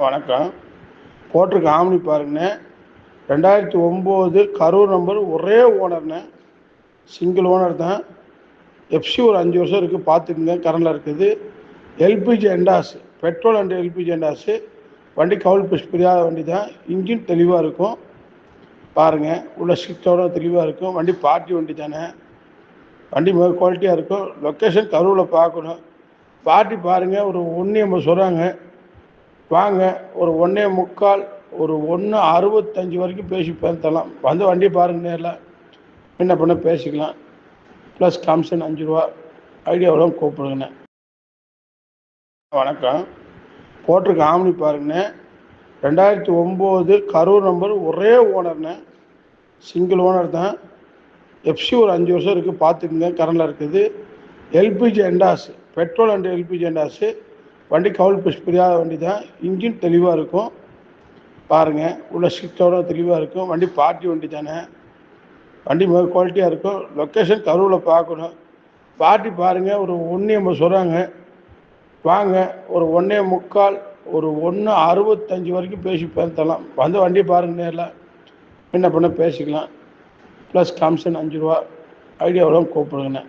வணக்கம். போட்டிருக்க ஆம்னி பாருங்கண்ணே. ரெண்டாயிரத்தி ஒம்பது கரூர் நம்பர் ஒரே ஓனர்ண்ணே சிங்கிள் ஓனர் தான். எஃப்சி ஒரு அஞ்சு வருஷம் இருக்குது பார்த்துக்குங்க கரண்டில் இருக்குது. LPG endorse petrol and LPG endorse வண்டி கவுல் பிஷ் பிரியாத வண்டி தான். இன்ஜின் தெளிவாக இருக்கும். பாருங்கள் உள்ள சீட்டோட தெளிவாக இருக்கும். வண்டி பார்ட்டி வண்டி தானே. வண்டி மிக குவாலிட்டியாக இருக்கும். லொக்கேஷன் கரூரில் பார்க்கணும். பார்ட்டி பாருங்கள் ஒரு ஒன்று ஐம்பது சொல்கிறாங்க வாங்க ஒரு ஒன்றே முக்கால் ஒரு ஒன்று அறுபத்தஞ்சு வரைக்கும் பேசி பேசலாம் வந்து வண்டியை பாருங்க நேரில். என்ன பண்ண பேசிக்கலாம். ப்ளஸ் கமிஷன் அஞ்சு ரூபா. ஐடியாவெல்லாம் கூப்பிடுங்கண்ணே. வணக்கம். போட்டிருக்க ஆம்னி பாருங்கண்ணே. ரெண்டாயிரத்தி ஒம்பது கரூர் நம்பர் ஒரே ஓனர்ண்ணே சிங்கிள் ஓனர் தான். எஃப்சி ஒரு அஞ்சு வருஷம் இருக்குது பார்த்துக்குங்க. கரண்டில் இருக்குது. LPG endorse petrol and LPG endorse வண்டி கவுல் புஷ் பிரியாத வண்டி தான். இன்ஜின் தெளிவாக இருக்கும். பாருங்கள் உள்ள ஸ்விட்சோட தெளிவாக இருக்கும். வண்டி பார்ட்டி வண்டி தானே. வண்டி மிக குவாலிட்டியாக இருக்கும். லொக்கேஷன் கரூரில் பார்க்கணும். பார்ட்டி பாருங்கள் ஒரு ஒன்று ஐம்பது சொல்கிறாங்க வாங்க. ஒரு ஒன்றே முக்கால் ஒரு ஒன்று அறுபத்தஞ்சி வரைக்கும் பேசி பேசலாம். வந்து வண்டியை பாருங்கள் நேரில். என்ன பண்ண பேசிக்கலாம். ப்ளஸ் கமிஷன் அஞ்சு ரூபா. ஐடியாவோட கூப்பிடுங்கண்ணே